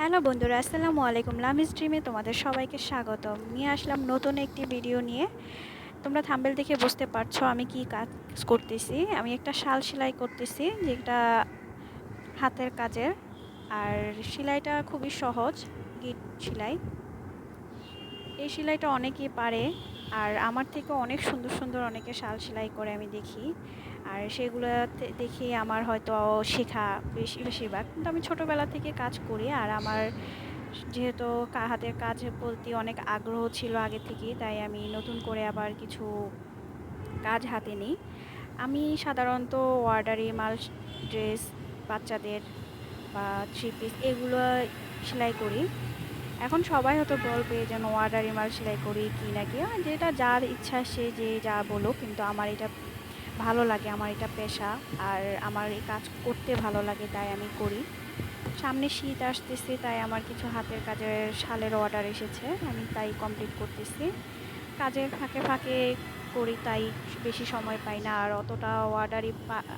Hello বন্ধুরা, আসসালামু আলাইকুম। লামিস ড্রিমে তোমাদের সবাইকে স্বাগত নিয়ে আসলাম নতুন একটি ভিডিও নিয়ে। তোমরা থাম্বেল দেখে বুঝতে পারছ আমি কি কাজ করতেছি। আমি একটা শাল সেলাই করতেছি, যেটা হাতের কাজের। আর সেলাইটা খুবই সহজ, গিট সেলাই। এই সেলাইটা অনেকেই পারে। আর আমার থেকে অনেক সুন্দর সুন্দর অনেকে শাল সেলাই করে আমি দেখি। আর সেগুলো দেখে আমার হয়তো শেখা বেশি, বেশিরভাগ। কিন্তু আমি ছোটোবেলা থেকে কাজ করি আর আমার যেহেতু হাতের কাজের প্রতি অনেক আগ্রহ ছিল আগে থেকেই, তাই আমি নতুন করে আবার কিছু কাজ হাতে নিই। আমি সাধারণত ওয়ার্ডারি, মাল ড্রেস, বাচ্চাদের বা থ্রি পিস এগুলো সেলাই করি। এখন সবাই হয়তো বলবে যেন অর্ডার মাল সেলাই করি কি না কি? যেটা যার ইচ্ছা সে যে যা বলো কিন্তু আমার এটা ভালো লাগে, আমার এটা পেশা আর আমার এই কাজ করতে ভালো লাগে, তাই আমি করি। সামনে শীত আসতেছে, তাই আমার কিছু হাতের কাজের শালের অর্ডার এসেছে, আমি তাই কমপ্লিট করতেছি। কাজের ফাঁকে ফাঁকে করি, তাই বেশি সময় পাই না, আর অতটা অর্ডারই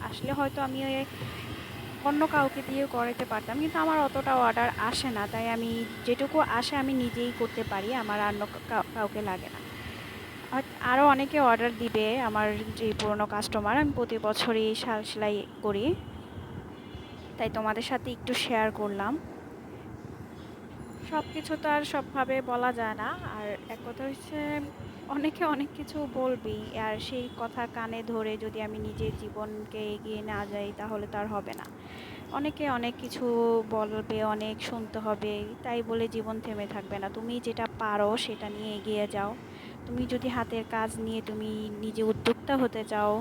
আসলে হয়তো আমি অন্য কাউকে দিয়ে করাতে পারতাম, কিন্তু আমার অতটা অর্ডার আসে না। তাই আমি যেটুকু আসে আমি নিজেই করতে পারি, আমার অন্য কাউকে লাগে না। আরও অনেকে অর্ডার দিবে আমার যে পুরনো কাস্টমার আমি প্রতি বছরই শাল সেলাই করি। তাই তোমাদের সাথে একটু শেয়ার করলাম। সব কিছু তো আর সবভাবে বলা যায় না। আর এক কথা হচ্ছে অনেকে অনেক কিছু বলবি, আর সেই কথা কানে ধরে যদি আমি নিজের জীবনকে এগিয়ে না যাই তাহলে তো আর হবে না। অনেকে অনেক কিছু বলবে, অনেক শুনতে হবে, তাই বলে জীবন থেমে থাকবে না। তুমি যেটা পারো সেটা নিয়ে এগিয়ে যাও। তুমি যদি হাতের কাজ নিয়ে তুমি নিজে উদ্যোক্তা হতে চাও,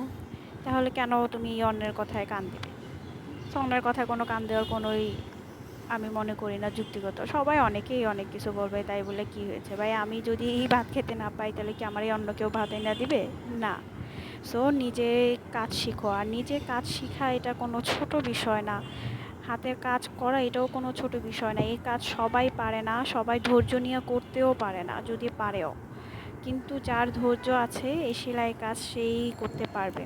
তাহলে কেন তুমি অন্যের কথায় কান দেবে? অন্যের কথায় কোনো কান দেওয়ার কোনোই আমি মনে করি না যুক্তিগত। সবাই অনেকেই অনেক কিছু বলবে, তাই বলে কি হয়েছে? ভাই, আমি যদি এই ভাত খেতে না পাই, তাহলে কি আমার এই অন্য কেউ ভাত এনে দিবে? না। সো নিজে কাজ শিখো। আর নিজে কাজ শিখা এটা কোনো ছোট বিষয় না। হাতের কাজ করা এটাও কোনো ছোট বিষয় না। এই কাজ সবাই পারে না, সবাই ধৈর্য নিয়ে করতেও পারে না, যদি পারেও। কিন্তু যার ধৈর্য আছে এই সেলাই কাজ, সেই করতে পারবে।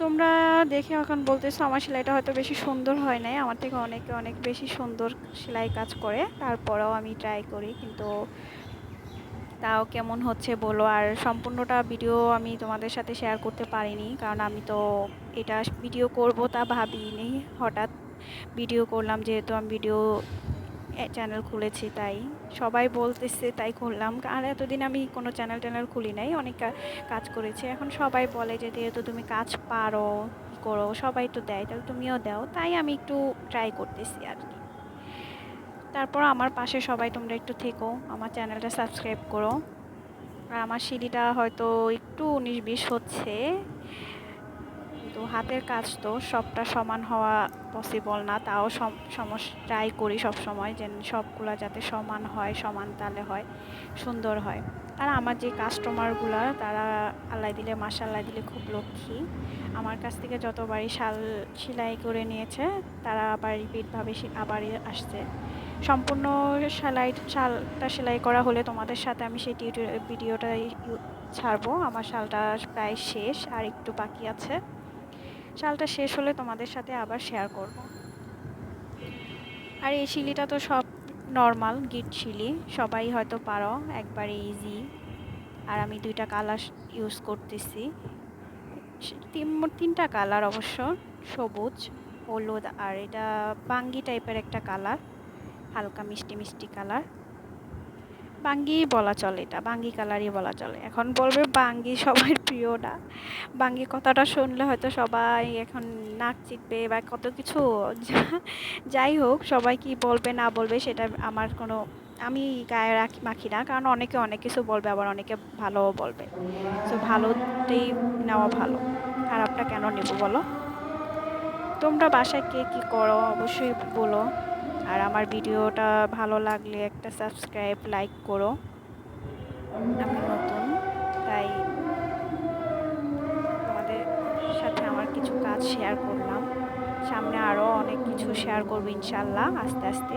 তোমরা দেখে এখন বলতেছো, আমার সেলাইটা হয়তো বেশি সুন্দর হয় নাই। আমার থেকে অনেকে অনেক বেশি সুন্দর সেলাই কাজ করে। তারপরেও আমি ট্রাই করি, কিন্তু তাও কেমন হচ্ছে বলো? আর সম্পূর্ণটা ভিডিও আমি তোমাদের সাথে শেয়ার করতে পারিনি, কারণ আমি তো এটা ভিডিও করব তা ভাবিনি। হঠাৎ ভিডিও করলাম, যেহেতু আমি ভিডিও চ্যানেল খুলেছি তাই। সবাই বলতেছে তাই খুললাম। আর এতদিন আমি কোনো চ্যানেল ট্যানেল খুলি নাই, অনেক কাজ করেছি। এখন সবাই বলে যে, যেহেতু তুমি কাজ পারো করো? সবাই তো দেয়, তাহলে তুমিও দাও। তাই আমি একটু ট্রাই করতেছি আর কি তারপর আমার পাশে সবাই তোমরা একটু থেকো, আমার চ্যানেলটা সাবস্ক্রাইব করো। আর আমার সিঁড়িটা হয়তো একটু উনিশ বিশ হচ্ছে। তো হাতের কাজ তো সবটা সমান হওয়া পসিবল না। তাও সমস্যা ট্রাই করি সব সময় যে সবগুলো যাতে সমান হয়, সমান তালে হয়, সুন্দর হয়। আর আমার যে কাস্টমারগুলো তারা আল্লাহ দিলে মাসাল্লাহ দিলে খুব লক্ষ্মী। আমার কাছ থেকে যতবারই শাল সেলাই করে নিয়েছে, তারা আবার রিপিটভাবে আবার আসছে। সম্পূর্ণ সেলাই, শালটা সেলাই করা হলে তোমাদের সাথে আমি সেই ভিডিওটা ছাড়বো। আমার শালটা প্রায় শেষ, আর একটু বাকি আছে। শালটা শেষ হলে তোমাদের সাথে আবার শেয়ার করব। আর এই শিলিটা তো সব নর্মাল গিট শিলি সবাই হয়তো পারো, একবারে ইজি আর আমি দুইটা কালার ইউজ করতেছি। তিন, তিনটা কালার অবশ্য, সবুজ, হলুদ, আর এটা বাঙ্গি টাইপের একটা কালার হালকা মিষ্টি মিষ্টি কালার বাঙ্গি বলা চলে এটা, বাঙ্গি কালারই বলা চলে। এখন বলবে বাঙ্গি সবার প্রিয় না বাঙ্গি কথাটা শুনলে হয়তো সবাই এখন নাক চিটবে বা কত কিছু যাই হোক, সবাই কি বলবে, না বলবে সেটা আমার কোনো, আমি গায়ে রাখি, মাখি না, কারণ অনেকে অনেক কিছু বলবে, আবার অনেকে ভালোও বলবে। তো ভালোতেই নেওয়া ভালো। খারাপটা কেন নেব বলো? তোমরা বাসায় কে কী করো, অবশ্যই বলো। আর আমার ভিডিওটা ভালো লাগলে একটা সাবস্ক্রাইব, লাইক করো। আমি নতুন, তাই তোমাদের সাথে আমার কিছু কাজ শেয়ার করলাম। সামনে আরও অনেক কিছু শেয়ার করব ইনশাল্লাহ আস্তে আস্তে।